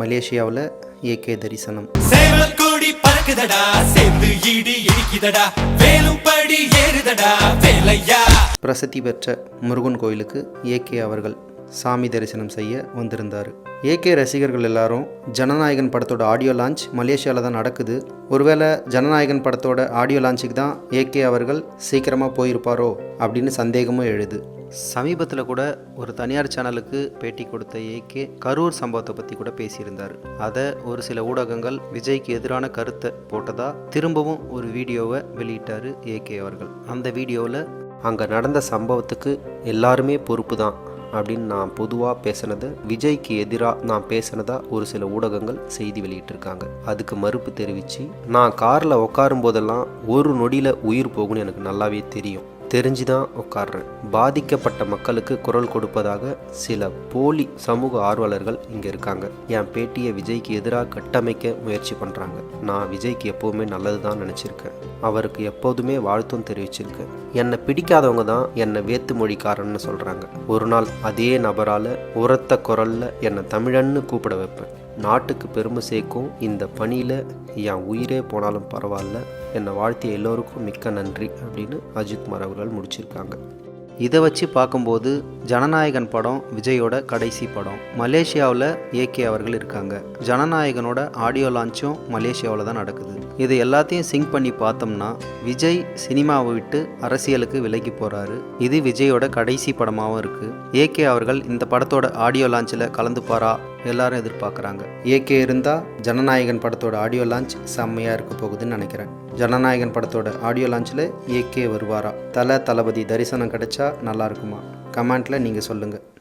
மலேசியாவில் ஏகே தரிசனம். பறக்குதடா சேர்ந்து இடிக்குதடா ஏறுதடா வேலையா? பிரசித்தி பெற்ற முருகன் கோயிலுக்கு ஏகே அவர்கள் சாமி தரிசனம் செய்ய வந்திருந்தார். ஏகே ரசிகர்கள் எல்லாரும் ஜனநாயகன் படத்தோட ஆடியோ லான்ச் மலேசியாவில் தான் நடக்குது. ஒருவேளை ஜனநாயகன் படத்தோட ஆடியோ லான்ச்சுக்கு தான் ஏகே அவர்கள் சீக்கிரமாக போயிருப்பாரோ அப்படின்னு சந்தேகமும் எழுது. சமீபத்தில் கூட ஒரு தனியார் சேனலுக்கு பேட்டி கொடுத்த ஏகே கரூர் சம்பவத்தை பற்றி கூட பேசியிருந்தார். அதை ஒரு சில ஊடகங்கள் விஜய்க்கு எதிரான கருத்தை போட்டதா திரும்பவும் ஒரு வீடியோவை வெளியிட்டார் ஏகே அவர்கள். அந்த வீடியோவில் அங்கே நடந்த சம்பவத்துக்கு எல்லாருமே பொறுப்பு தான் அப்படின்னு நான் பொதுவாக பேசினதை விஜய்க்கு எதிராக நான் பேசினதா ஒரு சில ஊடகங்கள் செய்தி வெளியிட்டிருக்காங்க. அதுக்கு மறுப்பு தெரிவித்து நான் காரில் உட்காரும் போதெல்லாம் ஒரு நொடியில் உயிர் போகும்னு எனக்கு நல்லாவே தெரியும். தெரிஞ்சு தான் உட்காடுறேன் பாதிக்கப்பட்ட மக்களுக்கு குரல் கொடுப்பதாக சில போலி சமூக ஆர்வலர்கள் இங்கே இருக்காங்க. என் பேட்டியை விஜய்க்கு எதிராக கட்டமைக்க முயற்சி பண்ணுறாங்க நான் விஜய்க்கு எப்போவுமே நல்லது தான் நினச்சிருக்கேன். அவருக்கு எப்போதுமே வாழ்த்தும் தெரிவிச்சிருக்கேன். என்னை பிடிக்காதவங்க தான் என்னை வேத்து மொழிக்காரன்னு சொல்கிறாங்க ஒரு நாள் அதே நபரால் உரத்த குரலில் என்னை தமிழன்னு கூப்பிட வைப்பேன். நாட்டுக்கு பெருமை சேர்க்கும் இந்த பணியில் என் உயிரே போனாலும் பரவாயில்ல. என்னை வாழ்த்திய எல்லோருக்கும் மிக்க நன்றி அப்படின்னு அஜித்குமார் அவர்கள் முடிச்சிருக்காங்க. இதை வச்சு பார்க்கும்போது ஜனநாயகன் படம் விஜயோட கடைசி படம். மலேசியாவில் ஏகே அவர்கள் இருக்காங்க. ஜனநாயகனோட ஆடியோ லான்ச்சும் மலேசியாவில் தான் நடக்குது. இது எல்லாத்தையும் சிங்க் பண்ணி பார்த்தோம்னா விஜய் சினிமாவை விட்டு அரசியலுக்கு விலகி போகிறாரு இது விஜயோட கடைசி படமாகவும் இருக்குது ஏகே அவர்கள் இந்த படத்தோட ஆடியோ லான்ச்சில் கலந்துப்பாரா? எல்லாரும் எதிர்பார்க்குறாங்க. ஏகே இருந்தால் ஜனநாயகன் படத்தோட ஆடியோ லான்ச் செம்மையாக இருக்க போகுதுன்னு நினைக்கிறேன். ஜனநாயகன் படத்தோட ஆடியோ லான்ச்சில் ஏகே வருவாரா? தலை தளபதி தரிசனம் கிடைச்சா நல்லா இருக்குமா? கமெண்ட்டில் நீங்கள் சொல்லுங்கள்